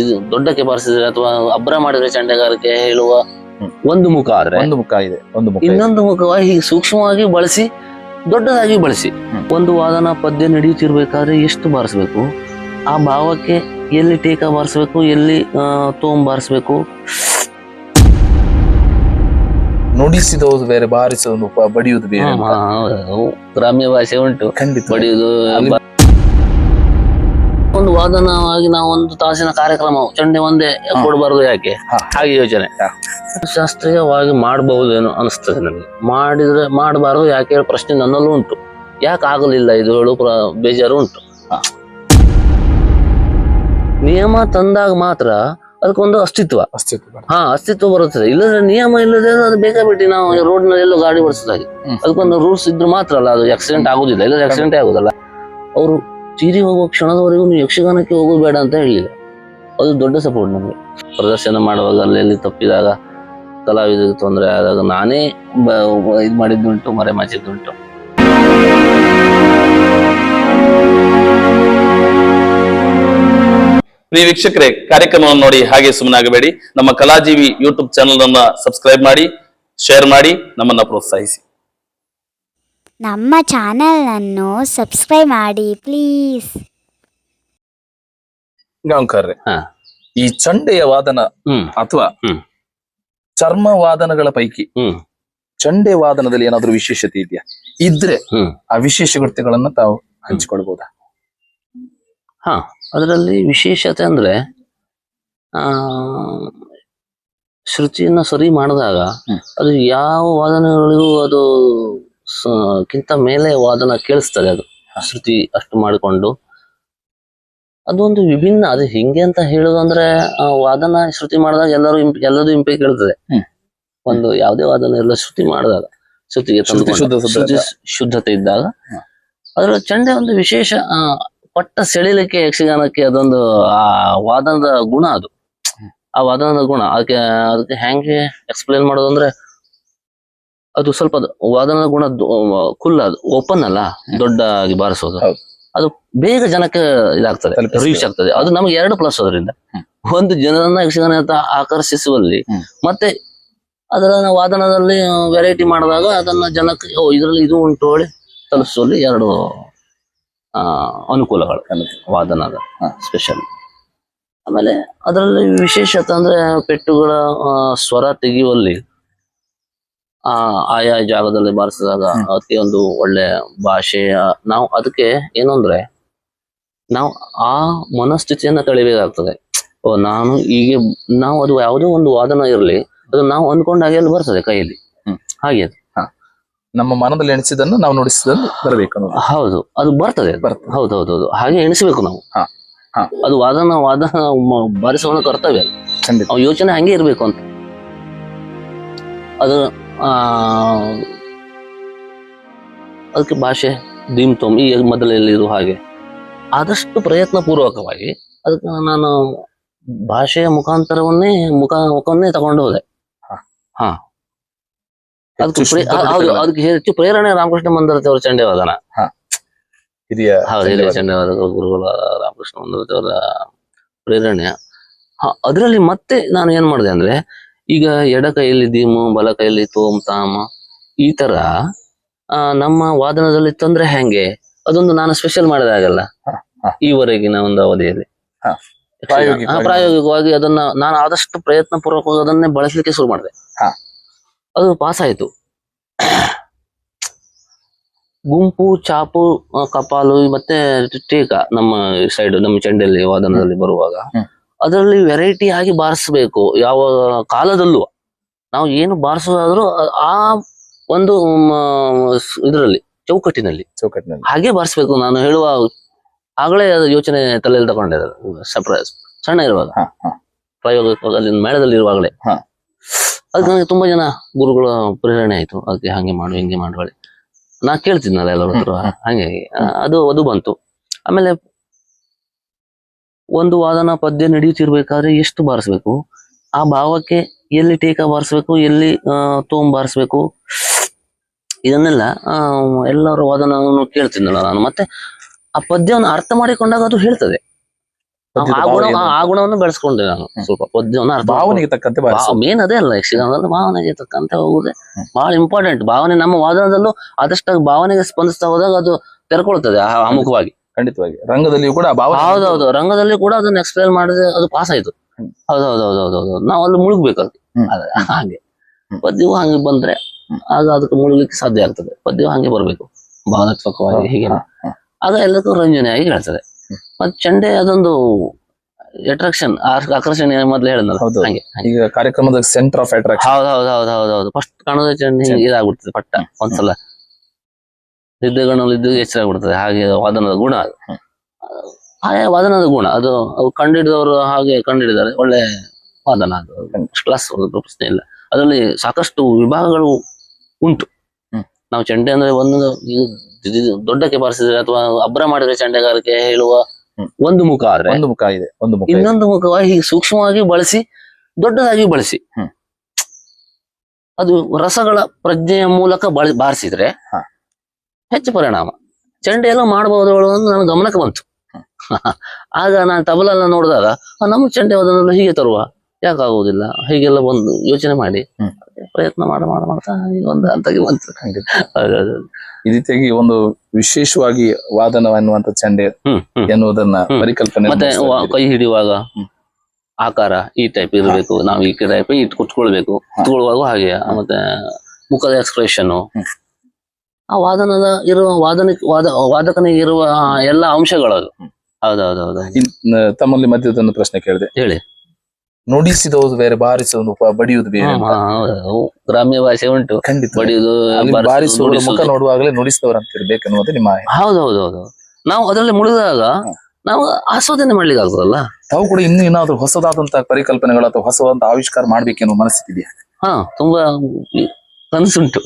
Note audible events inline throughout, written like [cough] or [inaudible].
ಇದು ದೊಡ್ಡಕ್ಕೆ ಬಾರಿಸಿದ್ರೆ ಅಥವಾ ಅಬ್ರ ಮಾಡಿದ್ರೆ ಚಂಡಗಾರಿಕೆ ಹೇಳುವ ಒಂದು ಮುಖ ಆದ್ರೆ ಒಂದು ಮುಖ ಇದೆ ಒಂದು ಮುಖ ಇದೆ. ಇನ್ನೊಂದು ಮುಖವಾಗಿ ಸೂಕ್ಷ್ಮವಾಗಿ ಬಳಸಿ ದೊಡ್ಡದಾಗಿ ಬಳಸಿ ಒಂದು ವಾದನ ಪದ್ಯ ನಡೆಯುತ್ತಿರ್ಬೇಕಾದ್ರೆ ಎಷ್ಟು ಬಾರಿಸ್ಬೇಕು ಆ ಭಾವಕ್ಕೆ ಎಲ್ಲಿ ಟೇಕ ಬಾರಿಸ್ಬೇಕು ಎಲ್ಲಿ ಆ, ತೋಮ್ ಬಾರಿಸ್ಬೇಕು ನುಡಿಸಿದವುದು ಬೇರೆ ಬಾರಿಸುವುದು ಬಡಿಯುವುದು ಬೇರೆ. ಹಾ, ಹೌದು. ಗ್ರಾಮ್ಯ ಭಾಷೆ ಉಂಟು ಖಂಡಿತ ಅಲ್ಲಿ- ಬ- ನಾವು ಒಂದು ತಾಸಿನ ಕಾರ್ಯಕ್ರಮ ಚಂಡೆ ಒಂದೇ ಕೊಡಬಾರ್ದು ಯಾಕೆ? ಹಾಗೆ ಯೋಚನೆ. ಶಾಸ್ತ್ರೀಯವಾಗಿ ಮಾಡಬಹುದೇನೋ ಅನಿಸ್ತದೆ ನನಗೆ. ಮಾಡಿದ್ರೆ ಮಾಡಬಾರದು ಯಾಕೆ ಹೇಳೋ ಪ್ರಶ್ನೆ ನನ್ನಲ್ಲೂ ಉಂಟು. ಯಾಕೆ ಆಗಲಿಲ್ಲ ಇದು ಹೇಳು ಬೇಜಾರು ಉಂಟು. ನಿಯಮ ತಂದಾಗ ಮಾತ್ರ ಅದಕ್ಕೊಂದು ಅಸ್ತಿತ್ವ. ಅಸ್ತಿತ್ವ. ಹಾ ಅಸ್ತಿತ್ವ ಬರುತ್ತದೆ. ಇಲ್ಲದ್ರೆ ನಿಯಮ ಇಲ್ಲದೆ ಅದು ಬೇಕಾಬಿಟ್ಟು ನಾವು ರೋಡ್ನಲ್ಲಿ ಎಲ್ಲೋ ಗಾಡಿ ಓಡಿಸಿದಾಗೆ. ಅದಕ್ಕೊಂದು ರೂಲ್ಸ್ ಇದ್ರೆ ಮಾತ್ರ ಅಲ್ಲ ಅದು ಆಕ್ಸಿಡೆಂಟ್ ಆಗುದಿಲ್ಲ. ಇಲ್ಲದ್ರೆ ಆಕ್ಸಿಡೆಂಟ್ ಆಗುದಲ್ಲ. ಅವರು ತೀರಿ ಹೋಗುವ ಕ್ಷಣದವರೆಗೂ ನೀವು ಯಕ್ಷಗಾನಕ್ಕೆ ಹೋಗೋದು ಬೇಡ ಅಂತ ಹೇಳಿಲ್ಲ ಅದು ದೊಡ್ಡ ಸಪೋರ್ಟ್ ನಮಗೆ. ಪ್ರದರ್ಶನ ಮಾಡುವಾಗ ಅಲ್ಲೆಲ್ಲಿ ತಪ್ಪಿದಾಗ ಕಲಾವಿದರಿಗೆ ತೊಂದರೆ ಆದಾಗ ನಾನೇ ಇದ್ ಮಾಡಿದ್ದುಂಟು, ಮರೆ ಮಾಚಿದ್ದುಂಟು. ಪ್ರಿಯ ವೀಕ್ಷಕರೇ, ಕಾರ್ಯಕ್ರಮವನ್ನು ನೋಡಿ ಹಾಗೆ ಸುಮ್ಮನಾಗಬೇಡಿ ನಮ್ಮ ಕಲಾಜೀವಿ ಯೂಟ್ಯೂಬ್ ಚಾನಲ್ ಅನ್ನ ಸಬ್ಸ್ಕ್ರೈಬ್ ಮಾಡಿ ಶೇರ್ ಮಾಡಿ, ನಮ್ಮನ್ನ ಪ್ರೋತ್ಸಾಹಿಸಿ. ನಮ್ಮ ಚಾನಲನ್ನು ಸಬ್ಸ್ಕ್ರೈಬ್ ಮಾಡಿ ಪ್ಲೀಸ್. ಗಾಂವ್ಕರ್ರೆ ಹಾ. ಈ ಚಂಡೆಯ ವಾದನ ಹ್ಮ್. ಅಥವಾ ಹ್ಮ್. ಚರ್ಮ ವಾದನಗಳ ಪೈಕಿ ಹ್ಮ್. ಚಂಡೆ ವಾದನದಲ್ಲಿ ಏನಾದ್ರೂ ವಿಶೇಷತೆ ಇದೆಯಾ? ಇದ್ರೆ ಹ್ಮ್. ಆ ವಿಶೇಷ ಕೃತ್ಯಗಳನ್ನ ತಾವು ಹಂಚಿಕೊಳ್ಬಹುದಾ ಹಾ ಅದರಲ್ಲಿ ವಿಶೇಷತೆ ಅಂದ್ರೆ ಆ ಶ್ರುತಿಯನ್ನ ಸರಿ ಮಾಡಿದಾಗ ಹ್ಮ್. ಅದು ಯಾವ ವಾದನಗಳಿಗೂ ಅದು ಕಿಂತ ಮೇಲೆ ವಾದನ ಕೇಳಿಸ್ತದೆ ಅದು. ಶ್ರುತಿ ಅಷ್ಟು ಮಾಡಿಕೊಂಡು. ಅದೊಂದು ವಿಭಿನ್ನ ಅದು ಹಿಂಗೆ ಅಂತ ಹೇಳುದು ಅಂದ್ರೆ ವಾದನ ಶ್ರುತಿ ಮಾಡಿದಾಗ ಎಲ್ಲರೂ ಇಂಪ್- ಎಲ್ಲದೂ ಇಂಪೆ ಕೇಳ್ತದೆ. ಒಂದು ಯಾವುದೇ ವಾದನ ಎಲ್ಲ ಶ್ರುತಿ ಮಾಡಿದಾಗ ಶ್ರುತಿಗೆ ಶ್ರುತಿ ಶುದ್ಧತೆ ಇದ್ದಾಗ. ಅದ್ರ ಚಂಡೆ ಒಂದು ವಿಶೇಷ ಆ, ಪಟ್ಟ ಸೆಳಿಲಿಕ್ಕೆ ಯಕ್ಷಗಾನಕ್ಕೆ ಅದೊಂದು ಆ ವಾದನದ ಗುಣ ಅದು. ಆ ವಾದನದ ಗುಣ. ಅದಕ್ಕೆ ಅದಕ್ಕೆ ಹೆಂಗೆ ಎಕ್ಸ್ಪ್ಲೇನ್ ಮಾಡೋದು ಅಂದ್ರೆ ಅದು ಸ್ವಲ್ಪ ವಾದನ ಗುಣ ಕುಲ್ಲ ಅದು. ಓಪನ್ ಅಲ್ಲ ದೊಡ್ಡಾಗಿ ಬಾರಿಸೋದು ಅದು ಬೇಗ ಜನಕ್ಕೆ ಇದಾಗ್ತದೆ. ರೀಚ್ ಆಗ್ತದೆ. ಅದು ನಮಗೆ ಎರಡು ಪ್ಲಸ್ ಅದರಿಂದ. ಒಂದು ಜನರನ್ನ ಯಕ್ಷಗಾನ ಆಕರ್ಷಿಸುವಲ್ಲಿ ಮತ್ತೆ ಅದರ ವಾದನದಲ್ಲಿ ವೆರೈಟಿ ಮಾಡಿದಾಗ ಅದನ್ನ ಜನಕ್ಕೆ ಓ ಇದರಲ್ಲಿ ಇದು ಉಂಟು ಹೇಳಿ ತಲುಪಿಸುವಲ್ಲಿ ಎರಡು ಅನುಕೂಲಗಳು. ವಾದನದ ಸ್ಪೆಷಲ್ ಆಮೇಲೆ ಅದರಲ್ಲಿ ವಿಶೇಷತೆ ಅಂದ್ರೆ ಪೆಟ್ಟುಗಳ ಸ್ವರ ತೆಗೆಯುವಲ್ಲಿ ಆಯಾ ಜಾಗದಲ್ಲಿ ಬಾರಿಸಿದಾಗ ಅತಿ ಒಂದು ಒಳ್ಳೆ ಭಾಷೆ ನಾವು ಅದಕ್ಕೆ ಏನು ಅಂದ್ರೆ ನಾವು ಆ ಮನಸ್ಥಿತಿಯನ್ನ ತಳಿಬೇಕಾಗ್ತದೆ. ಓ ನಾನು ಹೀಗೆ ನಾವು ಅದು ಯಾವುದೋ ಒಂದು ವಾದನ ಇರಲಿ ಅದು ನಾವು ಅಂದ್ಕೊಂಡ ಹಾಗೆ ಅಲ್ಲಿ ಬರ್ತದೆ ಕೈಯಲ್ಲಿ. ಹಾಗೆ ಅದು. ನಮ್ಮ ಮನದಲ್ಲಿ ಎಣಿಸಿದನ್ನು ನಾವು ನುಡಿಸಿದನ್ನು ಬರಬೇಕು ಹೌದು ಅದು ಬರ್ತದೆ ಬರ್ತದೆ. ಹೌದು ಹೌದು ಹೌದು. ಹಾಗೆ ಎಣಿಸಬೇಕು ನಾವು. ಅದು ವಾದನ ವಾದನ ಬಾರಿಸುವ ಕರ್ತವ್ಯ ಯೋಚನೆ ಹಂಗೆ ಇರಬೇಕು ಅಂತ. ಅದು ಆ ಅದಕ್ಕೆ ಭಾಷೆ ದಿಮ್ ತೋಂಬಿ ಈ ಇರುವ ಹಾಗೆ. ಆದಷ್ಟು ಪ್ರಯತ್ನ ಪೂರ್ವಕವಾಗಿ ಅದಕ್ಕೆ ನಾನು ಭಾಷೆಯ ಮುಖಾಂತರವನ್ನೇ ಮುಖ ಮುಖವನ್ನೇ ತಗೊಂಡು ಹೋದೆ. ಹಾ. ಅದಕ್ಕೆ ಅದಕ್ಕೆ ಹೆಚ್ಚು ಪ್ರೇರಣೆ ರಾಮಕೃಷ್ಣ ಮಂದಿರತಿ ಅವರ ಚಂಡೇವಾದನ ಹಿರಿಯ. ಹಿರಿಯ ಚಂಡೇವಾದ. ಗುರುಗಳ ರಾಮಕೃಷ್ಣ ಮಂದಿರತಿ ಅವರ ಪ್ರೇರಣೆ ಅದರಲ್ಲಿ ಮತ್ತೆ ನಾನು ಏನ್ ಮಾಡಿದೆ ಅಂದ್ರೆ ಈಗ ಎಡ ಕೈಯಲ್ಲಿ ಧೀಮು ಬಲ ಕೈಯಲ್ಲಿ ತೋಮ್ ತಾಮ ಈ ತರ ಆ, ನಮ್ಮ ವಾದನದಲ್ಲಿ ತಂದ್ರೆ ಹೆಂಗೆ ಅದೊಂದು ನಾನು ಸ್ಪೆಷಲ್ ಮಾಡಿದಾಗಲ್ಲ. ಈವರೆಗಿನ ಒಂದು ಅವಧಿಯಲ್ಲಿ. ಪ್ರಾಯೋಗಿಕವಾಗಿ ಅದನ್ನ ನಾನು ಆದಷ್ಟು ಪ್ರಯತ್ನ ಪೂರ್ವಕವಾಗಿ ಅದನ್ನೇ ಬಳಸಲಿಕ್ಕೆ ಶುರು ಮಾಡಿದೆ. ಅದು ಪಾಸ್ ಆಯ್ತು ಗುಂಪು ಚಾಪು ಕಪಾಲು ಮತ್ತೆ ಟೀಕ ನಮ್ಮ ಸೈಡ್ ನಮ್ಮ ಚೆಂಡಲ್ಲಿ ವಾದನದಲ್ಲಿ ಬರುವಾಗ. ಅದರಲ್ಲಿ ವೆರೈಟಿ ಆಗಿ ಬಾರಿಸ್ಬೇಕು. ಯಾವ ಕಾಲದಲ್ಲೂ. ನಾವು ಏನು ಬಾರಿಸೋದಾದ್ರೂ ಆ- ಒಂದು ಇದರಲ್ಲಿ ಚೌಕಟ್ಟಿನಲ್ಲಿ. ಚೌಕಟ್ಟಿನಲ್ಲಿ. ಹಾಗೆ ಬಾರಿಸ್ಬೇಕು. ನಾನು ಹೇಳುವ ಆಗಲೇ ಅದು ಯೋಚನೆ ತಲೆಯಲ್ಲಿ ತಗೊಂಡೆ ಸರ್ಪ್ರೈಸ್ ಸಣ್ಣ ಇರುವಾಗ. ಪ್ರಯೋಗ ಅಲ್ಲಿ ಮೇಳದಲ್ಲಿ ಇರುವಾಗಲೇ. ಅದಕ್ಕೆ ನನಗೆ ತುಂಬಾ ಜನ ಗುರುಗಳ ಪ್ರೇರಣೆ ಆಯ್ತು. ಅದಕ್ಕೆ ಹಾಗೆ ಮಾಡು ಹಿಂಗೆ ಮಾಡುವಳೆ ನಾ ಕೇಳ್ತಿದ್ನಲ್ಲ ಎಲ್ಲರ ಹತ್ರ. ಹಂಗೆ ಅದು ಅದು ಬಂತು. ಆಮೇಲೆ ಒಂದು ವಾದನ ಪದ್ಯ ನಡೆಯುತ್ತಿರ್ಬೇಕಾದ್ರೆ ಎಷ್ಟು ಬಾರಿಸ್ಬೇಕು? ಆ ಭಾವಕ್ಕೆ ಎಲ್ಲಿ ಟೇಕ ಬಾರಿಸ್ಬೇಕು ಎಲ್ಲಿ ತೋಮ್ ಬಾರಿಸ್ಬೇಕು? ಇದನ್ನೆಲ್ಲ ಎಲ್ಲರ ವಾದನವನ್ನು ಕೇಳ್ತಿದ್ದಲ್ಲ ನಾನು. ಮತ್ತೆ ಆ ಪದ್ಯವನ್ನು ಅರ್ಥ ಮಾಡಿಕೊಂಡಾಗ ಅದು ಹೇಳ್ತದೆ. ಆ ಗುಣ ಆ ಗುಣವನ್ನು ಬೆಳೆಸ್ಕೊಂಡೆ ನಾನು. ಸ್ವಲ್ಪ ಪದ್ಯವನ್ನು ಅರ್ಥ ಭಾವನೆಗೆ ತಕ್ಕಂತೆ. ಮೇನ್ ಅದೇ ಅಲ್ಲ ಯಕ್ಷಗಾನದಲ್ಲಿ ಭಾವನೆಗೆ ತಕ್ಕಂತೆ ಹೋಗುದೇ ಬಹಳ ಇಂಪಾರ್ಟೆಂಟ್ ಭಾವನೆ ನಮ್ಮ ವಾದನದಲ್ಲೂ ಆದಷ್ಟು ಭಾವನೆಗೆ ಸ್ಪಂದಿಸ್ತಾ ಹೋದಾಗ ಅದು ತೆರ್ಕೊಳ್ತದೆ ಆ- ಖಂಡಿತವಾಗಿ. ರಂಗದಲ್ಲಿಯೂ ಕೂಡ ಹೌದೌದು. ರಂಗದಲ್ಲಿ ಕೂಡ ಅದನ್ನ ಎಕ್ಸ್ಪ್ಲೇನ್ ಮಾಡಿದ್ರೆ ಅದು ಪಾಸ್ ಆಯ್ತು. ಹೌದೌದೌದೌದೌದು ಹೌದೌದೌದೌದು. ನಾವು ಅಲ್ಲಿ ಮುಳುಗ್ಬೇಕು ಅದು ಹಾಗೆ. ಪದ್ಯವು ಹಂಗೆ ಬಂದ್ರೆ ಆಗ ಅದಕ್ಕೆ ಮುಳುಗಲಿಕ್ಕೆ ಸಾಧ್ಯ ಆಗ್ತದೆ. ಪದ್ಯವು ಹಂಗೆ ಬರ್ಬೇಕು. ಭಾವನಾತ್ಮಕವಾಗಿ ಹೀಗೆ ಆಗ ಎಲ್ಲದಕ್ಕೂ ರಂಜನೆಯಾಗಿ ಹೇಳ್ತದೆ. ಮತ್ತೆ ಚಂಡೆ ಅದೊಂದು ಅಟ್ರಾಕ್ಷನ್ ಆಕರ್ಷಣೆ ಮೊದ್ಲು ಹೇಳಿದ್ನಲ್ಲ. ಹಂಗೆ. ಈಗ ಕಾರ್ಯಕ್ರಮದ ಸೆಂಟರ್ ಆಫ್ ಅಟ್ರಾಕ್ಷನ್ ಹೌದ್ ಹೌದ್ ಹೌದ್. ಹೌದ್ ಹೌದು ಫಸ್ಟ್ ಕಾಣೋದೇ ಚಂಡೆ ಇದಾಗ್ಬಿಡ್ತದೆ ಪಟ್ಟ ಒಂದ್ಸಲ. ನಿದ್ದೆಗಣ್ಣಲ್ಲಿ ಇದ್ದು ಎಚ್ಚರಾಗ್ಬಿಡ್ತದೆ ಹಾಗೆ ವಾದನದ ಗುಣ ಅದು. ಹಾಗೆ ವಾದನದ ಗುಣ. ಅದು ಅವು ಕಂಡಿಡಿದವರು ಹಾಗೆ ಕಂಡಿಡಿದ್ದಾರೆ ಒಳ್ಳೆ ವಾದನ ಅದು. ಕ್ಲಾಸ್ ಪ್ರಶ್ನೆ ಇಲ್ಲ. ಅದರಲ್ಲಿ ಸಾಕಷ್ಟು ವಿಭಾಗಗಳು ಉಂಟು. ನಾವು ಚಂಡೆ ಅಂದ್ರೆ ಒಂದು ದೊಡ್ಡಕ್ಕೆ ಬಾರಿಸಿದ್ರೆ ಅಥವಾ ಅಬ್ರ ಮಾಡಿದ್ರೆ ಚಂಡೆಗಾರಿಕೆ ಹೇಳುವ ಒಂದು ಮುಖ ಆದ್ರೆ ಒಂದು ಮುಖ ಇದೆ. ಒಂದು ಮುಖ ಇನ್ನೊಂದು ಮುಖವಾಗಿ ಸೂಕ್ಷ್ಮವಾಗಿ ಬಳಸಿ ದೊಡ್ಡದಾಗಿ ಬಳಸಿ. ಅದು ರಸಗಳ ಪ್ರಜ್ಞೆಯ ಮೂಲಕ ಬಳ ಬಾರಿಸಿದ್ರೆ. ಹೆಚ್ಚು ಪರಿಣಾಮ. ಚಂಡೆ ಎಲ್ಲ ಮಾಡಬಹುದು ಅಂತ ನನ್ನ ಗಮನಕ್ಕೆ ಬಂತು. [laughs] ಆಗ ನಾನು ತಬಲನ್ನ ನೋಡಿದಾಗ ನಮ್ಮ ಚಂಡೆ ಅದನ್ನೆಲ್ಲ ಹೀಗೆ ತರುವ. ಯಾಕಾಗುವುದಿಲ್ಲ ಹೀಗೆಲ್ಲ ಒಂದು ಯೋಚನೆ ಮಾಡಿ. ಪ್ರಯತ್ನ ಮಾಡ ಮಾಡ ಮಾಡ್ತಾ ಒಂದು ಹಂತಕ್ಕೆ ಬಂತು. ಈ ರೀತಿಯಾಗಿ ಒಂದು ವಿಶೇಷವಾಗಿ ವಾದನ ಎನ್ನುವಂತ ಚಂಡೆ ಎನ್ನುವುದನ್ನ ಪರಿಕಲ್ಪನೆ ಮತ್ತೆ ಕೈ ಹಿಡಿಯುವಾಗ ಆಕಾರ ಈ ಟೈಪ್ ಇರಬೇಕು ನಾವು ಈ ಟೈಪ್ ಇಟ್ ಕುತ್ಕೊಳ್ಬೇಕು. ಕುತ್ಕೊಳ್ಳುವಾಗ ಹಾಗೆ ಮತ್ತೆ ಮುಖದ ಎಕ್ಸ್ಪ್ರೆಷನ್. ಆ ವಾದನದ ಇರುವ ವಾದನ ವಾದ ವಾದಕನಿಗೆ ಇರುವ ಎಲ್ಲ ಅಂಶಗಳು ಅದು ಹ್ಮ್. ಹೌದೌದೌದು. ತಮ್ಮಲ್ಲಿ ಮಧ್ಯದೊಂದು ಪ್ರಶ್ನೆ ಕೇಳಿದೆ. ಹೇಳಿ. ನುಡಿಸಿದವುದು ಬೇರೆ ಬಾರಿಸುವುದು ಬಡಿಯುವುದು ಬೇರೆ ಅಂತ. ಗ್ರಾಮ್ಯ ಭಾಷೆ ಉಂಟು. ಖಂಡಿತ. ಬಡಿಯುವುದು ಅಲ್ಲಿ ಬಾರಿಸುವುದು, ಬಾರಿಸುವವರ ಮುಖ. ನೋಡುವಾಗಲೇ ನುಡಿಸಿದವರು ಅಂತ ಅನ್ನೋದು ನಿಮ್ಮ ಹೌದೌದೌದು. ನಾವು ಅದರಲ್ಲಿ ಮುಳುಗಿದಾಗ ನಾವು ಆಸ್ವಾದನೆ ಮಾಡ್ಲಿಕ್ಕೆ ಆಗ್ತದಲ್ಲ ತಾವು ಕೂಡ ಇನ್ನು ಏನಾದ್ರು ಹೊಸದಾದಂತಹ ಪರಿಕಲ್ಪನೆಗಳು ಅಥವಾ ಹೊಸದಂತ ಆವಿಷ್ಕಾರ ಮಾಡ್ಬೇಕೆನ್ನುವ ಮನಸ್ಸಿದೆಯಾ ಹಾ ತುಂಬಾ ಕನಸುಂಟು.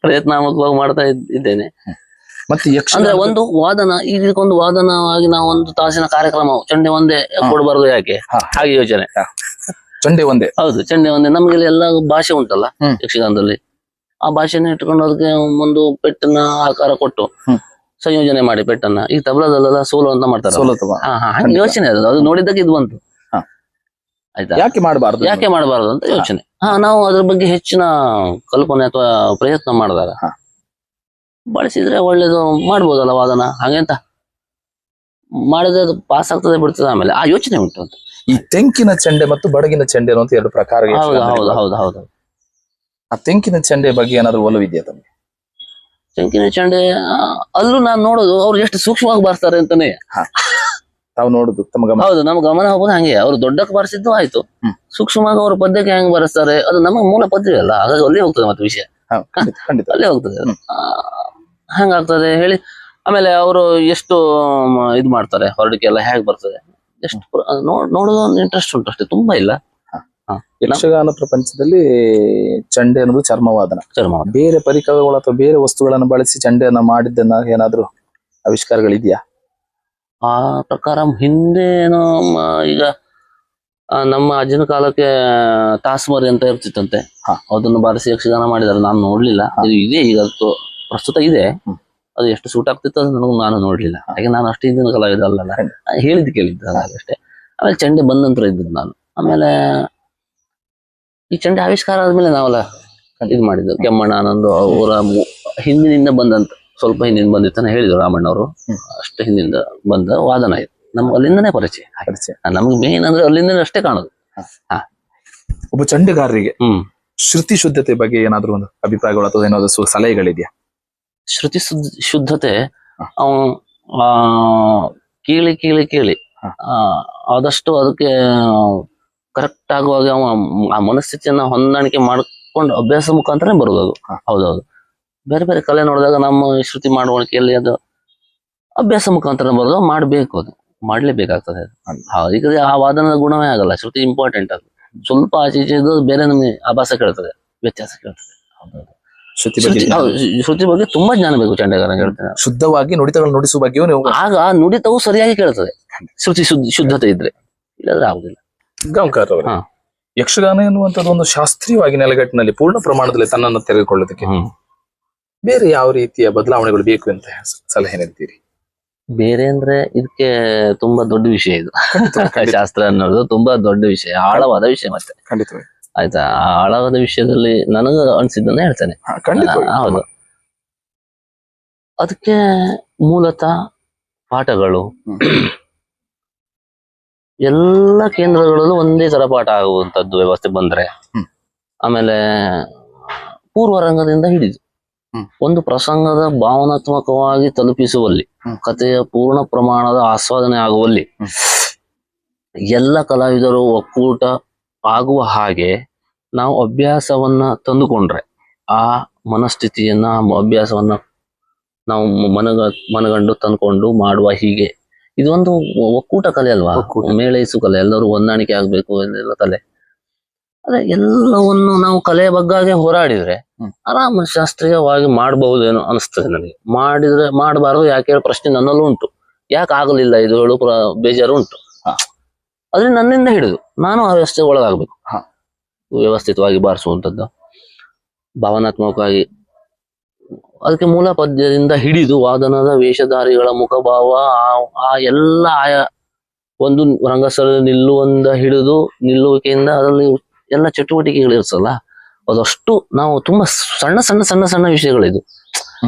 ಪ್ರಯತ್ನಾತ್ಮಕವಾಗಿ ಮಾಡ್ತಾ ಇದ್- ಇದ್ದೇನೆ. ಮತ್ತೆ ಅಂದ್ರೆ ಒಂದು ವಾದನ ಇದಕ್ಕೊಂದು ವಾದನವಾಗಿ ನಾವು ಒಂದು ತಾಸಿನ ಕಾರ್ಯಕ್ರಮ ಚಂಡೆ ಒಂದೇ ಕೊಡಬಾರದು ಯಾಕೆ? ಹಾಗೆ ಯೋಚನೆ. ಚಂಡೆ ಒಂದೇ. ಹೌದು ಚಂಡೆ ಒಂದೇ. ನಮ್ಗೆ ಎಲ್ಲ ಭಾಷೆ ಉಂಟಲ್ಲ ಯಕ್ಷಗಾನದಲ್ಲಿ. ಆ ಭಾಷೆನ ಇಟ್ಕೊಂಡು ಅದಕ್ಕೆ ಒಂದು ಪೆಟ್ಟನ್ನ ಆಕಾರ ಕೊಟ್ಟು ಸಂಯೋಜನೆ ಮಾಡಿ ಪೆಟ್ಟನ್ನ. ಈ ತಬಲದಲ್ಲೆಲ್ಲ ಸೋಲು ಅಂತ ಮಾಡ್ತಾರೆ. ಯೋಚನೆ ಅದು. ಅದು ನೋಡಿದ್ದಕ್ಕೆ ಇದು ಬಂತು. ಆಯ್ತಾ? ಯಾಕೆ ಮಾಡಬಾರ್ದು ಯಾಕೆ ಮಾಡಬಾರದು ಅಂತ ಯೋಚನೆ. ಹಾ ನಾವು ಅದ್ರ ಬಗ್ಗೆ ಹೆಚ್ಚಿನ ಕಲ್ಪನೆ ಅಥವಾ ಪ್ರಯತ್ನ ಮಾಡಿದಾಗ. ಬಳಸಿದ್ರೆ ಒಳ್ಳೇದು ಮಾಡ್ಬೋದಲ್ಲ ವಾದನ? ಹಾಗೆಂತ ಮಾಡಿದ್ರೆ ಅದು ಪಾಸ್ ಆಗ್ತದೆ ಬಿಡ್ತದೆ ಆಮೇಲೆ ಆ ಯೋಚನೆ ಉಂಟು ಅಂತ. ಈ ತೆಂಕಿನ ಚಂಡೆ ಮತ್ತು ಬಡಗಿನ ಚಂಡೆ ಅನ್ನುವಂತ ಎರಡು ಪ್ರಕಾರ ಹೌದು ಹೌದು ಹೌದು ಹೌದು. ಆ ತೆಂಕಿನ ಚಂಡೆ ಬಗ್ಗೆ ಏನಾದ್ರು ಒಲವಿದೆಯಾ ತಮಗೆ? ತೆಂಕಿನ ಚಂಡೆ ಅಲ್ಲೂ ನಾನು ನೋಡೋದು ಅವ್ರು ಎಷ್ಟು ಸೂಕ್ಷ್ಮವಾಗಿ ಬರ್ತಾರೆ ಅಂತಾನೆ. ತಾವು ನೋಡುದು ತಮ್ಮ ಗಮನ. ಹೌದು ನಮ್ ಗಮನ ಹೋಗೋದು ಹಂಗೆ. ಅವ್ರು ದೊಡ್ಡಕ್ಕೆ ಬಾರಿಸಿದ್ದು ಆಯ್ತು. ಸೂಕ್ಷ್ಮವಾಗಿ ಅವ್ರ ಪದ್ಯಕ್ಕೆ ಹೆಂಗ್ ಬರೆಸ್ತಾರೆ ಅದು ನಮ್ಮ ಮೂಲ ಪದ್ಯ ಅಲ್ಲ. ಹಾಗಾಗಿ ಅಲ್ಲೇ ಹೋಗ್ತದೆ ಮತ್ತೆ ವಿಷಯ. ಖಂಡಿತ ಅಲ್ಲೇ ಹೋಗ್ತದೆ ಹಂಗಾಗ್ತದೆ ಹೇಳಿ. ಆಮೇಲೆ ಅವರು ಎಷ್ಟು ಇದು ಮಾಡ್ತಾರೆ ಹೊರಡಿಕೆ ಎಲ್ಲ ಹೇಗೆ ಬರ್ತದೆ? ಎಷ್ಟು ನೋಡ್ ನೋಡೋದು ಒಂದು ಇಂಟ್ರೆಸ್ಟ್ ಉಂಟು ಅಷ್ಟೇ ತುಂಬಾ ಇಲ್ಲ. ಯಕ್ಷಗಾನ ಪ್ರಪಂಚದಲ್ಲಿ ಚಂಡೆ ಅನ್ನೋದು ಚರ್ಮವಾದನ. ಚರ್ಮ ಬೇರೆ ಪರಿಕರಗಳು ಅಥವಾ ಬೇರೆ ವಸ್ತುಗಳನ್ನು ಬಳಸಿ ಚಂಡೆಯನ್ನ ಮಾಡಿದ್ದನ್ನ ಏನಾದ್ರು ಆವಿಷ್ಕಾರಗಳಿದೆಯಾ? ಆ ಪ್ರಕಾರ ಹಿಂದೆ ಏನೋ ಈಗ ನಮ್ಮ ಅಜ್ಜನ ಕಾಲಕ್ಕೆ ತಾಸ್ಮರಿ ಅಂತ ಇರ್ತಿತ್ತಂತೆ. ಅದನ್ನು ಬಾರಿಸಿ ಯಕ್ಷಗಾನ ಮಾಡಿದ್ದಾರೆ. ನಾನು ನೋಡ್ಲಿಲ್ಲ. ಅದು ಇದೆ ಈಗ ಪ್ರಸ್ತುತ ಇದೆ. ಅದು ಎಷ್ಟು ಸೂಟ್ ಆಗ್ತಿತ್ತು ಅದು ನನಗೂ ನಾನು ನೋಡ್ಲಿಲ್ಲ. ಹಾಗೆ ನಾನು ಅಷ್ಟು ಹಿಂದಿನ ಕಲಾವಿದ ಅಲ್ಲಲ್ಲ. ಹೇಳಿದ್ದು ಕೇಳಿದ್ದು ಅಷ್ಟೇ. ಆಮೇಲೆ ಚಂಡೆ ಬಂದ ನಂತರ ಇದ್ದದ್ದು ನಾನು. ಆಮೇಲೆ ಈ ಚಂಡೆ ಆವಿಷ್ಕಾರ ಆದ್ಮೇಲೆ ನಾವೆಲ್ಲ ಇದು ಮಾಡಿದ್ದು. ಕೆಮ್ಮಣ್ಣ ಅನ್ನೊಂದು ಅವರ ಹಿಂದಿನಿಂದ ಬಂದಂತ. ಸ್ವಲ್ಪ ಹಿಂದಿನ ಬಂದಿತ್ತಾನೆ ಹೇಳಿದ್ರು ರಾಮಣ್ಣವರು. ಅಷ್ಟು ಹಿಂದಿಂದ ಬಂದ ವಾದನ ಇದು. ನಮ್ಗೆ ಅಲ್ಲಿಂದನೇ ಪರಿಚಯ. ಪರಿಚಯ. ನಮ್ಗೆ ಮೇನ್ ಅಂದ್ರೆ ಅಲ್ಲಿಂದನೇ ಅಷ್ಟೇ ಕಾಣೋದು. ಒಬ್ಬ ಚಂಡಗಾರರಿಗೆ ಹ್ಮ್. ಶ್ರುತಿ ಶುದ್ಧತೆ ಬಗ್ಗೆ ಏನಾದ್ರು ಒಂದು ಅಭಿಪ್ರಾಯಗಳು ಅಥವಾ ಏನಾದ್ರು ಸಲಹೆಗಳಿದೆಯಾ? ಶ್ರುತಿ ಶುದ್ಧ- ಶುದ್ಧತೆ. ಅವನು ಆ ಕೇಳಿ ಕೇಳಿ ಕೇಳಿ. ಆ, ಆದಷ್ಟು ಅದಕ್ಕೆ ಕರೆಕ್ಟ್ ಆಗುವಾಗ ಅವ ಆ ಮನಸ್ಥಿತಿಯನ್ನ ಹೊಂದಾಣಿಕೆ ಮಾಡ್ಕೊಂಡು ಅಭ್ಯಾಸ ಮುಖಾಂತರ ಬರೋದು ಅದು. ಹೌದೌದು. ಬೇರೆ ಬೇರೆ ಕಲೆ ನೋಡಿದಾಗ ನಮ್ಮ ಶ್ರುತಿ ಮಾಡುವಳಿಕೆಯಲ್ಲಿ ಅದು ಅಭ್ಯಾಸ ಮುಖಾಂತರ ಬರೋದು ಮಾಡಬೇಕು ಅದು. ಮಾಡಲೇಬೇಕಾಗ್ತದೆ ಈಗ ಆ ವಾದನದ ಗುಣವೇ ಆಗಲ್ಲ. ಶ್ರುತಿ ಇಂಪಾರ್ಟೆಂಟ್ ಅದು. ಸ್ವಲ್ಪ ಆಚೆ ಈಚೆ ಬೇರೆ ನಮಗೆ ಆಭಾಸ ಕೇಳ್ತದೆ ವ್ಯತ್ಯಾಸ ಕೇಳ್ತದೆ. ಶ್ರುತಿ ಬಗ್ಗೆ ತುಂಬಾ ಜ್ಞಾನ ಬೇಕು ಚಂಡಗಾರ ಹೇಳ್ತೇನೆ ಶುದ್ಧವಾಗಿ ನುಡಿತಗಳನ್ನು ನುಡಿಸುವ ಬಗ್ಗೆ ನೀವು ಆಗ ಆ ನುಡಿತವು ಸರಿಯಾಗಿ ಕೇಳ್ತದೆ. ಶ್ರುತಿ ಶುದ್ಧ ಶುದ್ಧತೆ ಇದ್ರೆ. ಇಲ್ಲದ್ರೆ ಆಗುದಿಲ್ಲ. ಗಾಂವ್ಕರ್ ಅವರೇ. ಯಕ್ಷಗಾನ ಎನ್ನುವಂಥದ್ದು ಒಂದು ಶಾಸ್ತ್ರೀಯವಾಗಿ ನೆಲೆಗಟ್ಟಿನಲ್ಲಿ ಪೂರ್ಣ ಪ್ರಮಾಣದಲ್ಲಿ ತನ್ನನ್ನು ತೆಗೆದುಕೊಳ್ಳೋದಕ್ಕೆ. ಹ್ಮ್. ಬೇರೆ ಯಾವ ರೀತಿಯ ಬದಲಾವಣೆಗಳು ಬೇಕು ಅಂತ ಸಲಹೆ ನೀಡ್ತೀರಿ? ಬೇರೆ ಅಂದ್ರೆ ಇದಕ್ಕೆ ತುಂಬಾ ದೊಡ್ಡ ವಿಷಯ ಇದು. ಖಂಡಿತ. ಶಾಸ್ತ್ರ ಅನ್ನೋದು ತುಂಬಾ ದೊಡ್ಡ ವಿಷಯ ಆಳವಾದ ವಿಷಯ ಮತ್ತೆ. ಖಂಡಿತವಾಗಿ ಆಯ್ತಾ? ಆಳವಾದ ವಿಷಯದಲ್ಲಿ ನನಗ ಅನ್ಸಿದ್ದನ್ನ ಹೇಳ್ತೇನೆ. ಹೌದು. ಅದಕ್ಕೆ ಮೂಲತ ಪಾಠಗಳು. ಎಲ್ಲ ಕೇಂದ್ರಗಳಲ್ಲೂ ಒಂದೇ ತರ ಪಾಠ ಆಗುವಂತದ್ದು ವ್ಯವಸ್ಥೆ ಬಂದ್ರೆ ಆಮೇಲೆ ಪೂರ್ವ ರಂಗದಿಂದ ಹಿಡಿದು. ಒಂದು ಪ್ರಸಂಗದ ಭಾವನಾತ್ಮಕವಾಗಿ ತಲುಪಿಸುವಲ್ಲಿ. ಕಥೆಯ ಪೂರ್ಣ ಪ್ರಮಾಣದ ಆಸ್ವಾದನೆ ಆಗುವಲ್ಲಿ ಎಲ್ಲ ಕಲಾವಿದರು ಒಕ್ಕೂಟ ಆಗುವ ಹಾಗೆ ನಾವು ಅಭ್ಯಾಸವನ್ನ ತಂದುಕೊಂಡ್ರೆ ಆ ಮನಸ್ಥಿತಿಯನ್ನ ಅಭ್ಯಾಸವನ್ನ ನಾವು ಮನಗ ಮನಗಂಡು ತಂದ್ಕೊಂಡು ಮಾಡುವ ಹೀಗೆ. ಇದೊಂದು ಒಕ್ಕೂಟ ಕಲೆ ಅಲ್ವಾ. ಮೇಳೈಸು ಕಲೆ ಎಲ್ಲರೂ ಹೊಂದಾಣಿಕೆ ಆಗ್ಬೇಕು ಎಲ್ಲ ಕಲೆ ಅದೇ ಎಲ್ಲವನ್ನು ನಾವು ಕಲೆಯ ಬಗ್ಗಾಗೆ ಹೋರಾಡಿದ್ರೆ ಆರಾಮ ಶಾಸ್ತ್ರೀಯವಾಗಿ ಮಾಡಬಹುದೇನೋ ಅನಿಸ್ತದೆ ನನಗೆ. ಮಾಡಿದ್ರೆ ಮಾಡಬಾರ್ದು ಯಾಕೆ ಹೇಳೋ ಪ್ರಶ್ನೆ ನನ್ನಲ್ಲೂ ಉಂಟು. ಯಾಕೆ ಆಗಲಿಲ್ಲ ಇದು ಹೇಳು ಬೇಜಾರು ಉಂಟು. ಹಾ. ಅದ್ರ ನನ್ನಿಂದ ಹಿಡಿದು ನಾನು ಆ ವ್ಯವಸ್ಥೆ ಒಳಗಾಗ್ಬೇಕು. ವ್ಯವಸ್ಥಿತವಾಗಿ ಬಾರಿಸುವಂಥದ್ದು. ಭಾವನಾತ್ಮಕವಾಗಿ ಅದಕ್ಕೆ ಮೂಲ ಪದ್ಯದಿಂದ ಹಿಡಿದು ವಾದನದ ವೇಷಧಾರಿಗಳ ಮುಖಭಾವ ಆ- ಆ ಎಲ್ಲ ಆಯಾ ಒಂದು ರಂಗಸ್ಥಳದಲ್ಲಿ ನಿಲ್ಲುವಂದ ಹಿಡಿದು ನಿಲ್ಲುವಿಕೆಯಿಂದ ಅದರಲ್ಲಿ ಎಲ್ಲ ಚಟುವಟಿಕೆಗಳು ಇರ್ತಲ್ಲ ಅದಷ್ಟು ನಾವು ತುಂಬಾ ಸಣ್ಣ ಸಣ್ಣ ಸಣ್ಣ ಸಣ್ಣ ವಿಷಯಗಳಿದು.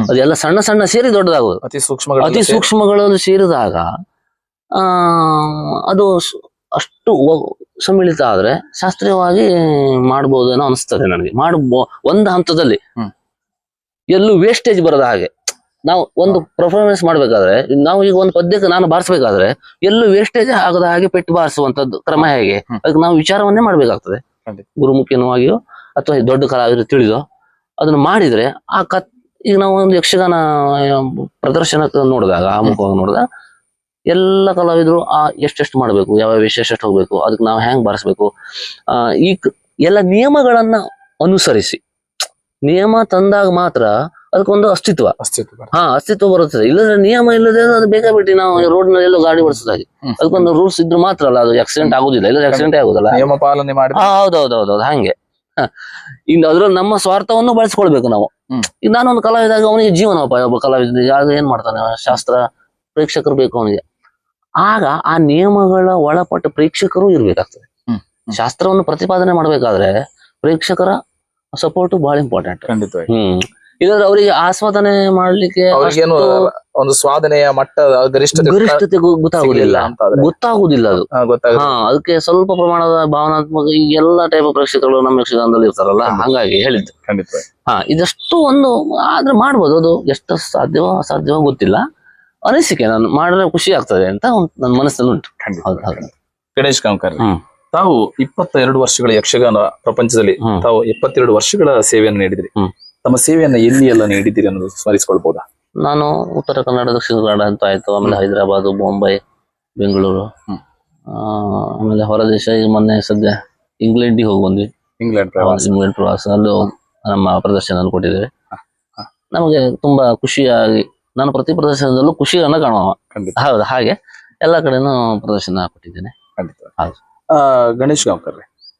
ಅದೆಲ್ಲ ಸಣ್ಣ ಸಣ್ಣ ಸೇರಿ ದೊಡ್ಡದಾಗೋದು ಅತಿ ಸೂಕ್ಷ್ಮ ಅತಿ ಸೂಕ್ಷ್ಮಗಳಲ್ಲಿ ಸೇರಿದಾಗ ಆ ಅದು ಅಷ್ಟು ಸಮ್ಮಿಳಿತ ಆದ್ರೆ ಶಾಸ್ತ್ರೀಯವಾಗಿ ಮಾಡ್ಬೋದೇನೋ ಅನಿಸ್ತದೆ ನನಗೆ. ಮಾಡಬೋ ಒಂದು ಹಂತದಲ್ಲಿ. ಎಲ್ಲೂ ವೇಸ್ಟೇಜ್ ಬರದ ಹಾಗೆ. ನಾವು ಒಂದು ಪರ್ಫಾರ್ಮೆನ್ಸ್ ಮಾಡ್ಬೇಕಾದ್ರೆ ನಾವು ಈಗ ಒಂದು ಪದ್ಯಕ್ಕೆ ನಾನು ಬಾರಿಸ್ಬೇಕಾದ್ರೆ ಎಲ್ಲೂ ವೇಸ್ಟೇಜ್ ಆಗದ ಹಾಗೆ ಪೆಟ್ಟು ಬಾರಿಸುವಂತದ್ದು ಕ್ರಮ ಹೇಗೆ. ಅದಕ್ಕೆ ನಾವು ವಿಚಾರವನ್ನೇ ಮಾಡ್ಬೇಕಾಗ್ತದೆ. ಗುರುಮುಖಿನವಾಗಿಯೋ ಅಥವಾ ದೊಡ್ಡ ಕಲಾವಿದರು ತಿಳಿದೋ ಅದನ್ನ ಮಾಡಿದ್ರೆ ಆ ಕತ್ ಈಗ ನಾವು ಒಂದು ಯಕ್ಷಗಾನ ಪ್ರದರ್ಶನ ನೋಡಿದಾಗ ಆ ಮುಖವಾಗಿ ನೋಡಿದಾಗ ಎಲ್ಲ ಕಲಾವಿದರು, ಆ, ಎಷ್ಟೆಷ್ಟು ಮಾಡಬೇಕು, ಯಾವ ವಿಶೇಷ ಎಷ್ಟು ಹೋಗ್ಬೇಕು, ಅದಕ್ಕೆ ನಾವು ಹೆಂಗ್ ಬಾರಿಸ್ಬೇಕು ಈ ಎಲ್ಲ ನಿಯಮಗಳನ್ನ ಅನುಸರಿಸಿ. ನಿಯಮ ತಂದಾಗ ಮಾತ್ರ ಅದಕ್ಕೊಂದು ಅಸ್ತಿತ್ವ. ಅಸ್ತಿತ್ವ ಹಾ ಅಸ್ತಿತ್ವ ಬರುತ್ತದೆ ಇಲ್ಲದ್ರೆ ನಿಯಮ ಇಲ್ಲದೆ ಅದು ಬೇಕಾಬಿಟ್ಟು ನಾವು ರೋಡ್ನಲ್ಲಿ ಎಲ್ಲೋ ಗಾಡಿ ಓಡಿಸೋದಾಗಿ. ಅದಕ್ಕೊಂದು ರೂಲ್ಸ್ ಇದ್ರು ಮಾತ್ರ ಅಲ್ಲ ಅದು ಆಕ್ಸಿಡೆಂಟ್ ಆಗುದಿಲ್ಲ. ಇಲ್ಲ ಆಕ್ಸಿಡೆಂಟ್ ಆಗುದಿಲ್ಲ. ನಿಯಮ ಪಾಲನೆ ಮಾಡಿ ಹೌದೌದೌದೌದು ಹೌದೌದೌದು ಹಂಗೆ. ಇನ್ನು ಅದ್ರಲ್ಲಿ ನಮ್ಮ ಸ್ವಾರ್ಥವನ್ನು ಬಳಸ್ಕೊಳ್ಬೇಕು ನಾವು. ಈಗ ನಾನೊಂದು ಕಲಾವಿದಾಗ ಅವನಿಗೆ ಜೀವನೋಪಾಯ ಒಬ್ಬ ಕಲಾವಿದ ಆಗ ಏನ್ ಮಾಡ್ತಾನೆ? ಶಾಸ್ತ್ರ ಪ್ರೇಕ್ಷಕರು ಬೇಕು ಅವನಿಗೆ. ಆಗ ಆ ನಿಯಮಗಳ ಒಳಪಟ್ಟ ಪ್ರೇಕ್ಷಕರು ಇರ್ಬೇಕಾಗ್ತದೆ. ಶಾಸ್ತ್ರವನ್ನು ಪ್ರತಿಪಾದನೆ ಮಾಡ್ಬೇಕಾದ್ರೆ ಪ್ರೇಕ್ಷಕರ ಸಪೋರ್ಟ್ ಬಹಳ ಇಂಪಾರ್ಟೆಂಟ್. ಖಂಡಿತವಾಗಿ. ಹ್ಮ್. ಇಲ್ಲಾಂದ್ರೆ ಅವರಿಗೆ ಆಸ್ವಾದನೆ ಮಾಡ್ಲಿಕ್ಕೆ ಅವ್ರಿಗೇನು ಒಂದು ಸ್ವಾದನೆಯ ಮಟ್ಟ ಗರಿಷ್ಠತೆ ಗರಿಷ್ಠತೆ ಗೊತ್ತಾಗುದಿಲ್ಲ. ಗೊತ್ತಾಗುದಿಲ್ಲ ಅದು. ಹಾ, ಅದಕ್ಕೆ ಸ್ವಲ್ಪ ಪ್ರಮಾಣದ ಭಾವನಾತ್ಮಕ ಈ ಎಲ್ಲಾ ಟೈಪ್ ಪ್ರೇಕ್ಷಕರು ನಮ್ಮ ಯಕ್ಷಗಾನದಲ್ಲಿ ಇರ್ತಾರಲ್ಲ. ಹಂಗಾಗಿ ಹೇಳಿದ್ದು. ಹಾ ಇದಷ್ಟು ಒಂದು ಆದ್ರೆ ಮಾಡ್ಬೋದು ಅದು ಎಷ್ಟು ಸಾಧ್ಯವೋ ಅಸಾಧ್ಯವೋ ಗೊತ್ತಿಲ್ಲ. ಅನಿಸಿಕೆ ನಾನು ಮಾಡಿದ್ರೆ ಖುಷಿ ಆಗ್ತದೆ ಅಂತ ಒಂದ್ ನನ್ನ ಮನಸ್ಸಲ್ಲಿ ಉಂಟು. ಗಣೇಶ್ ಕಾಂಕರ್ ಹ್ಮ್. ಇಪ್ಪತ್ತ ಎರಡು ವರ್ಷಗಳ ಯಕ್ಷಗಾನ ಪ್ರಪಂಚದಲ್ಲಿ. ತಾವು ಇಪ್ಪತ್ತೆರಡು ವರ್ಷಗಳ ಸೇವೆಯನ್ನು ನೀಡಿದ್ರಿ. ತಮ್ಮ ಸೇವೆಯನ್ನ ಎಲ್ಲಿ ಎಲ್ಲ ನೀಡಿದ್ದೀರಿ ಅನ್ನೋದು ಸ್ಮರಿಸಿಕೊಳ್ಬಹುದಾ ನಾನು ಉತ್ತರ ಕನ್ನಡ ದಕ್ಷಿಣ ಕನ್ನಡ ಅಂತ ಆಯ್ತು. ಆಮೇಲೆ ಹೈದರಾಬಾದ್ ಬಾಂಬೆ ಬೆಂಗಳೂರು. ಆಮೇಲೆ ಹೊರದೇಶ ಈಗ ಮೊನ್ನೆ ಸದ್ಯ ಇಂಗ್ಲೆಂಡಿಗೆ ಹೋಗಿ ಬಂದ್ವಿ. ಇಂಗ್ಲೆಂಡ್ ಪ್ರವಾಸ. ಇಂಗ್ಲೆಂಡ್ ಪ್ರವಾಸ. ಅಲ್ಲೂ ನಮ್ಮ ಪ್ರದರ್ಶನ ಕೊಟ್ಟಿದ್ದೇವೆ. ನಮಗೆ ತುಂಬಾ ಖುಷಿಯಾಗಿ ನಾನು ಪ್ರತಿ ಪ್ರದರ್ಶನದಲ್ಲೂ ಖುಷಿಯನ್ನ ಕಾಣುವ. ಖಂಡಿತ. ಹೌದು ಹಾಗೆ. ಎಲ್ಲ ಕಡೆನೂ ಪ್ರದರ್ಶನ ಕೊಟ್ಟಿದ್ದೇನೆ. ಖಂಡಿತ. ಹೌದು. ಆ, ಗಣೇಶ್ ಗಾಂವ್ಕರ್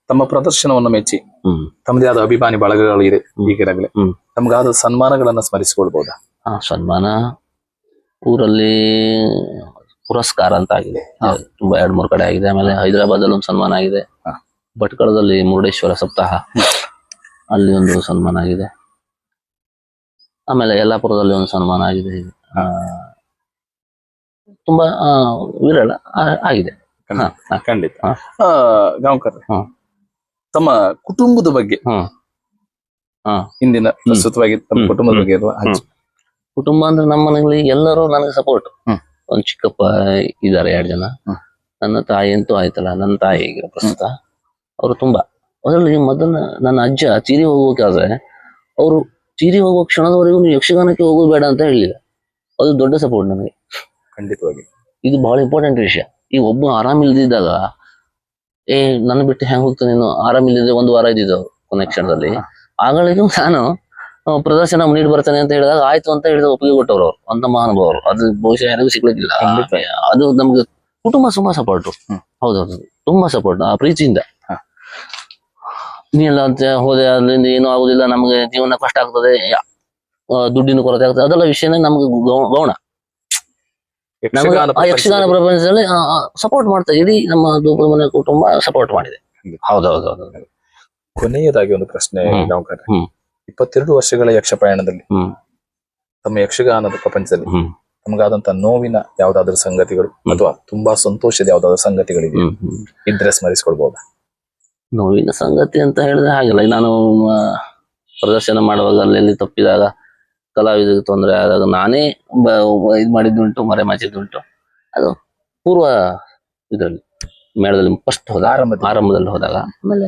ತಮ್ಮ ಪ್ರದರ್ಶನವನ್ನು ಮೆಚ್ಚಿ. ಹ್ಮ್. ತಮ್ಮದೇ ಆದ ಅಭಿಮಾನಿ ಬಳಗಗಳು ಇದೆ. ಈಗಿರಾಗಲೇ. ತಮಗಾದ ಸನ್ಮಾನಗಳನ್ನ ಸ್ಮರಿಸಿಕೊಳ್ಬಹುದಾ ಆ, ಸನ್ಮಾನ ಊರಲ್ಲಿ ಪುರಸ್ಕಾರ ಅಂತ ಆಗಿದೆ. ತುಂಬಾ ಎರಡ್ ಮೂರು ಕಡೆ ಆಗಿದೆ. ಆಮೇಲೆ ಹೈದರಾಬಾದ್ ಅಲ್ಲಿ ಒಂದು ಸನ್ಮಾನ ಆಗಿದೆ. ಭಟ್ಕಳದಲ್ಲಿ ಮುರುಡೇಶ್ವರ ಸಪ್ತಾಹ. ಅಲ್ಲಿ ಒಂದು ಸನ್ಮಾನ ಆಗಿದೆ. ಆಮೇಲೆ ಯಲ್ಲಾಪುರದಲ್ಲಿ ಒಂದು ಸನ್ಮಾನ ಆಗಿದೆ. ತುಂಬಾ ವಿರಳ ಆಗಿದೆ. ಖಂಡಿತ. ಗಾಂವ್ಕರ್. ತಮ್ಮ ಕುಟುಂಬದ ಬಗ್ಗೆ ಹಿಂದಿನ ಪ್ರಸ್ತುತವಾಗಿ ತಮ್ಮ ಕುಟುಂಬದ ಬಗ್ಗೆ ಇರುವ ಕುಟುಂಬ ಅಂದ್ರೆ ನಮ್ಮ ಮನೆಯಲ್ಲಿ ಎಲ್ಲರೂ ನನಗೆ ಸಪೋರ್ಟ್. ಒಂದ್ ಚಿಕ್ಕಪ್ಪ ಇದ್ದಾರೆ ಎರಡು ಜನ. ನನ್ನ ತಾಯಿ ಅಂತೂ ಆಯ್ತಲ್ಲ ನನ್ನ ತಾಯಿ ಈಗ ಪ್ರಸ್ತುತ. ಅವರು ತುಂಬಾ. ಅದರಲ್ಲಿ ಮೊದಲ ನನ್ನ ಅಜ್ಜ ತೀರಿ ಹೋಗ್ಬೇಕಾದ್ರೆ ಅವರು ತೀರಿ ಹೋಗುವ ಕ್ಷಣದವರೆಗೂ ನೀವು ಯಕ್ಷಗಾನಕ್ಕೆ ಹೋಗೋದು ಬೇಡ ಅಂತ ಹೇಳಿಲ್ಲ. ಅದು ದೊಡ್ಡ ಸಪೋರ್ಟ್ ನನಗೆ. ಖಂಡಿತವಾಗಿ. ಇದು ಬಹಳ ಇಂಪಾರ್ಟೆಂಟ್ ವಿಷಯ. ಈ ಒಬ್ಬ ಆರಾಮಿಲ್ದಿದ್ದಾಗ ಏ ನನ್ನ ಬಿಟ್ಟು ಹೆಂಗ್ ಹೋಗ್ತಾನೆ ನೀನು? ಆರಾಮಿಲ್ಲದೆ ಒಂದು ವಾರ ಇದ್ದಿದ್ದು ಕೊನೆ ಕ್ಷಣದಲ್ಲಿ. ಆಗಳಿಗೂ ನಾನು ಪ್ರದರ್ಶನ ನೀಡಿ ಬರ್ತಾನೆ ಅಂತ ಹೇಳಿದಾಗ ಆಯ್ತು ಅಂತ ಹೇಳಿದ ಒಪ್ಪಿಗೆ ಕೊಟ್ಟವ್ರು ಅವ್ರು ಅಂತ ಮಹಾನುಭಾವರು ಅದು ಬಹುಶಃ ಯಾರಿಗೂ ಸಿಗ್ಲಿಕ್ಕಿಲ್ಲ. ಅದು ನಮ್ಗೆ ಕುಟುಂಬ ತುಂಬಾ ಸಪೋರ್ಟ್ ಹ್ಮ್. ಹೌದೌದು ತುಂಬಾ ಸಪೋರ್ಟ್ ಆ ಪ್ರೀತಿಯಿಂದ. ನೀಲ್ಲ ಅಂತ ಹೋದೆ ಅದ್ರಿಂದ ಏನೂ ಆಗುದಿಲ್ಲ. ನಮ್ಗೆ ಜೀವನ ಕಷ್ಟ ಆಗ್ತದೆ. ದುಡ್ಡಿನ ಕೊರತೆ ಆಗ್ತದೆ. ಅದೆಲ್ಲ ವಿಷಯನೇ ನಮ್ಗೆ ಗೌಣ. ಆ ಯಕ್ಷಗಾನ ಪ್ರಪಂಚದಲ್ಲಿ ಸಪೋರ್ಟ್ ಮಾಡ್ತಾ ಇಡೀ ನಮ್ಮ ದೂಪದ ಮನೆ ಕುಟುಂಬ ಸಪೋರ್ಟ್ ಮಾಡಿದೆ. ಹೌದೌದು ಕೊನೆಯದಾಗಿ ಒಂದು ಪ್ರಶ್ನೆ. ಇಪ್ಪತ್ತೆರಡು ವರ್ಷಗಳ ಯಕ್ಷ ಪ್ರಯಾಣದಲ್ಲಿ ತಮ್ಮ ಯಕ್ಷಗಾನದ ಪ್ರಪಂಚದಲ್ಲಿ ನಮಗಾದಂತ ನೋವಿನ ಯಾವ್ದಾದ್ರು ಸಂಗತಿಗಳು ಅಥವಾ ತುಂಬಾ ಸಂತೋಷದ ಯಾವ್ದಾದ್ರು ಸಂಗತಿಗಳಿವೆ ಇದ್ರೆ ಸ್ಮರಿಸಿಕೊಳ್ಬಹುದಾ ನೋವಿನ ಸಂಗತಿ ಅಂತ ಹೇಳಿದ್ರೆ ಹಾಗಿಲ್ಲ. ನಾನು ಪ್ರದರ್ಶನ ಮಾಡುವಾಗ ಅಲ್ಲಿ ತಪ್ಪಿದಾಗ ಕಲಾವಿದರಿಗೆ ತೊಂದರೆ ಆದಾಗ ನಾನೇ ಬ- ಇದ್ ಮಾಡಿದ್ದುಂಟು ಮರೆ ಮಾಚಿದ್ದುಂಟು. ಅದು ಪೂರ್ವ ಇದರಲ್ಲಿ ಮೇಳದಲ್ಲಿ ಫಸ್ಟ್ ಹೋದ ಆರಂಭದಲ್ಲಿ. ಆರಂಭದಲ್ಲಿ ಹೋದಾಗ. ಆಮೇಲೆ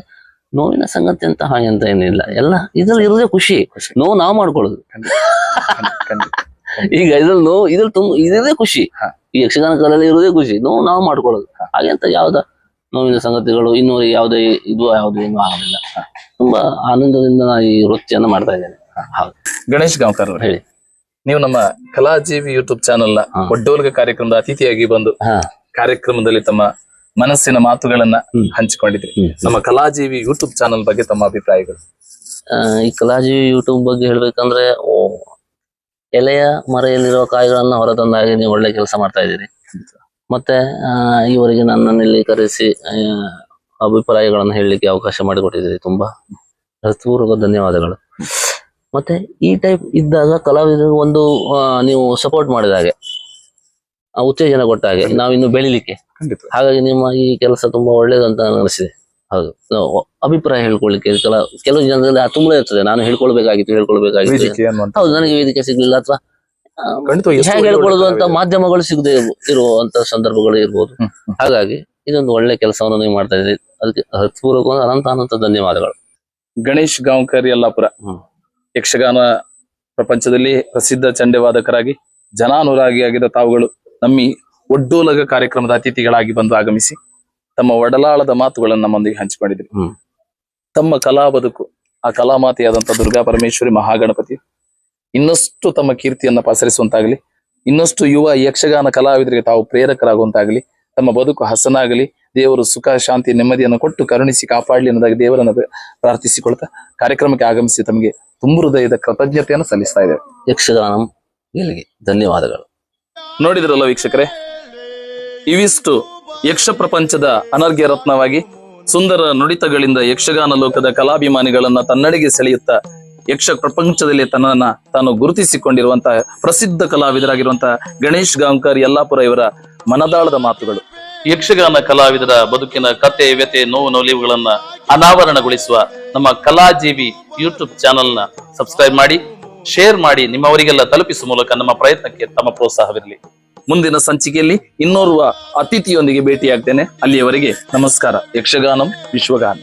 ನೋವಿನ ಸಂಗತಿ ಅಂತ ಹಾಗೆ ಅಂತ ಏನಿಲ್ಲ ಎಲ್ಲ ಇದ್ರಲ್ಲಿ ಇರೋದೇ ಖುಷಿ. ನೋವು ನಾವು ಮಾಡ್ಕೊಳ್ಳೋದು. ಈಗ ಇದ್ರಲ್ಲಿ ನೋವು ಇದ್ರಲ್ಲಿ ತುಂಬ ಇದೇ ಖುಷಿ. ಈ ಯಕ್ಷಗಾನ ಕಾಲದಲ್ಲಿ ಇರೋದೇ ಖುಷಿ. ನೋವು ನಾವು ಮಾಡ್ಕೊಳ್ಳೋದು. ಹಾಗೆ ಅಂತ ಯಾವ್ದ ನೋವಿನ ಸಂಗತಿಗಳು ಇನ್ನೂ ಯಾವುದೇ ಇದು ಯಾವುದು ಏನು ಆಗಲಿಲ್ಲ ತುಂಬಾ ಆನಂದದಿಂದ ನಾ ಈ ವೃತ್ತಿಯನ್ನು ಮಾಡ್ತಾ ಇದ್ದೇನೆ. ಹೌದು. ಗಣೇಶ್ ಗಾಂವ್ಕರ್ ಅವರು ಹೇಳಿ. ನೀವು ನಮ್ಮ ಕಲಾಜೀವಿ ಯೂಟ್ಯೂಬ್ ಚಾನೆಲ್ನ. ಒಡ್ಡೋಲ್ಗ ಕಾರ್ಯಕ್ರಮದ ಅತಿಥಿಯಾಗಿ ಬಂದು ಕಾರ್ಯಕ್ರಮದಲ್ಲಿ ತಮ್ಮ ಮನಸ್ಸಿನ ಮಾತುಗಳನ್ನ. ಹಂಚಿಕೊಂಡಿದ್ರಿ. ನಮ್ಮ ಕಲಾಜೀವಿ ಯೂಟ್ಯೂಬ್ ಚಾನೆಲ್ ಬಗ್ಗೆ ತಮ್ಮ ಅಭಿಪ್ರಾಯಗಳು. ಈ ಕಲಾಜೀವಿ ಯೂಟ್ಯೂಬ್ ಬಗ್ಗೆ ಹೇಳ್ಬೇಕಂದ್ರೆ ಎಲೆಯ ಮರೆಯಲ್ಲಿರುವ ಕಾಯಿಗಳನ್ನ ಹೊರತಂದಾಗಿ ನೀವು ಒಳ್ಳೆ ಕೆಲಸ ಮಾಡ್ತಾ ಇದ್ದೀರಿ. ಮತ್ತೆ ಆ, ಈವರೆಗೆ ನನ್ನನ್ನು ಇಲ್ಲಿ ಕರೆಸಿ ಅಭಿಪ್ರಾಯಗಳನ್ನು ಹೇಳಲಿಕ್ಕೆ ಅವಕಾಶ ಮಾಡಿಕೊಟ್ಟಿದ್ದೀರಿ. ತುಂಬಾ ಹೃತ್ಪೂರ್ವಕ ಧನ್ಯವಾದಗಳು. ಮತ್ತೆ ಈ ಟೈಪ್ ಇದ್ದಾಗ ಕಲಾವಿದರು ಒಂದು ನೀವು ಸಪೋರ್ಟ್ ಮಾಡಿದ ಹಾಗೆ ಉತ್ತೇಜನ ಕೊಟ್ಟ ಹಾಗೆ ನಾವಿನ್ನು ಬೆಳಿಲಿಕ್ಕೆ. ಹಾಗಾಗಿ ನಿಮ್ಮ ಈ ಕೆಲಸ ತುಂಬಾ ಒಳ್ಳೇದು ಅಂತ ನನಗೆ ಅನಿಸಿದೆ. ಹೌದು. ಅಭಿಪ್ರಾಯ ಹೇಳ್ಕೊಳ್ಳಿಕ್ಕೆ ಕೆಲ ಕೆಲವು ಜನರಲ್ಲಿ ಆ ತುಂಬಾ ಇರ್ತದೆ. ನಾನು ಹೇಳ್ಕೊಳ್ಬೇಕಾಗಿತ್ತು ಹೇಳ್ಕೊಳ್ಬೇಕಾಗಿತ್ತು. ಹೌದು ನನಗೆ ವೇದಿಕೆ ಸಿಗ್ಲಿಲ್ಲ ಅಥವಾ ಹೇಗೆ ಹೇಳ್ಕೊಳ್ಳೋದು ಅಂತ ಮಾಧ್ಯಮಗಳು ಸಿಗದೆ ಇರುವಂತ ಸಂದರ್ಭಗಳು ಇರ್ಬೋದು. ಹಾಗಾಗಿ ಇದೊಂದು ಒಳ್ಳೆ ಕೆಲಸವನ್ನು ನೀವು ಮಾಡ್ತಾ ಇದ್ದೀರಿ. ಅದಕ್ಕೆ ಹೃತ್ಪೂರ್ವಕ ಅನಂತ ಅನಂತ ಧನ್ಯವಾದಗಳು. ಗಣೇಶ್ ಗಾಂವ್ಕರ್ ಯಲ್ಲಾಪುರ. ಹ್ಮ್. ಯಕ್ಷಗಾನ ಪ್ರಪಂಚದಲ್ಲಿ ಪ್ರಸಿದ್ಧ ಚಂಡೆವಾದಕರಾಗಿ ಜನಾನುರಾಗಿಯಾಗಿದ್ದ ತಾವುಗಳು ನಮ್ಮಿ ಒಡ್ಡೋಲಗ ಕಾರ್ಯಕ್ರಮದ ಅತಿಥಿಗಳಾಗಿ ಬಂದು ಆಗಮಿಸಿ ತಮ್ಮ ಒಡಲಾಳದ ಮಾತುಗಳನ್ನು ನಮ್ಮೊಂದಿಗೆ ಹಂಚಿಕೊಂಡಿದ್ರು. ತಮ್ಮ ಕಲಾ ಬದುಕು ಆ ಕಲಾ ಮಾತೆಯಾದಂತಹ ದುರ್ಗಾ ಪರಮೇಶ್ವರಿ ಮಹಾಗಣಪತಿ ಇನ್ನಷ್ಟು ತಮ್ಮ ಕೀರ್ತಿಯನ್ನ ಪಸರಿಸುವಂತಾಗಲಿ ಇನ್ನಷ್ಟು ಯುವ ಯಕ್ಷಗಾನ ಕಲಾವಿದರಿಗೆ ತಾವು ಪ್ರೇರಕರಾಗುವಂತಾಗಲಿ ತಮ್ಮ ಬದುಕು ಹಸನಾಗಲಿ ದೇವರು ಸುಖ ಶಾಂತಿ ನೆಮ್ಮದಿಯನ್ನು ಕೊಟ್ಟು ಕರುಣಿಸಿ ಕಾಪಾಡಲಿ ಅನ್ನೋದಾಗಿ ದೇವರನ್ನ ಪ್ರಾರ್ಥಿಸಿಕೊಳ್ತಾ ಕಾರ್ಯಕ್ರಮಕ್ಕೆ ಆಗಮಿಸಿ ತಮಗೆ ತುಂಬು ಹೃದಯದ ಕೃತಜ್ಞತೆಯನ್ನು ಸಲ್ಲಿಸ್ತಾ ಇದೆ ಯಕ್ಷಗಾನಂ ಎಲ್ಲಿಗೆ ಧನ್ಯವಾದಗಳು. ನೋಡಿದ್ರಲ್ಲ ವೀಕ್ಷಕರೇ ಇವಿಷ್ಟು ಯಕ್ಷ ಪ್ರಪಂಚದ ಅನರ್ಘ್ಯ ರತ್ನವಾಗಿ ಸುಂದರ ನುಡಿತಗಳಿಂದ ಯಕ್ಷಗಾನ ಲೋಕದ ಕಲಾಭಿಮಾನಿಗಳನ್ನ ತನ್ನಡೆಗೆ ಸೆಳೆಯುತ್ತಾ ಯಕ್ಷ ಪ್ರಪಂಚದಲ್ಲಿ ತನ್ನನ್ನ ತಾನು ಗುರುತಿಸಿಕೊಂಡಿರುವಂತಹ ಪ್ರಸಿದ್ಧ ಕಲಾವಿದರಾಗಿರುವಂತಹ ಗಣೇಶ್ ಗಾಂವ್ಕರ್ ಯಲ್ಲಾಪುರ ಇವರ ಮನದಾಳದ ಮಾತುಗಳು. ಯಕ್ಷಗಾನ ಕಲಾವಿದರ ಬದುಕಿನ ಕತೆ ವ್ಯತೆ ನೋವು ನೋಲಿವುಗಳನ್ನ ಅನಾವರಣಗೊಳಿಸುವ ನಮ್ಮ ಕಲಾಜೀವಿ ಯೂಟ್ಯೂಬ್ ಚಾನೆಲ್ನ ಸಬ್ಸ್ಕ್ರೈಬ್ ಮಾಡಿ, ಶೇರ್ ಮಾಡಿ, ನಿಮ್ಮವರಿಗೆಲ್ಲ ತಲುಪಿಸುವ ಮೂಲಕ ನಮ್ಮ ಪ್ರಯತ್ನಕ್ಕೆ ತಮ್ಮ ಪ್ರೋತ್ಸಾಹವಿರಲಿ. ಮುಂದಿನ ಸಂಚಿಕೆಯಲ್ಲಿ ಇನ್ನೋರ್ವ ಅತಿಥಿಯೊಂದಿಗೆ ಭೇಟಿಯಾಗ್ತೇನೆ. ಅಲ್ಲಿಯವರೆಗೆ ನಮಸ್ಕಾರ. ಯಕ್ಷಗಾನಂ, ವಿಶ್ವಗಾನ.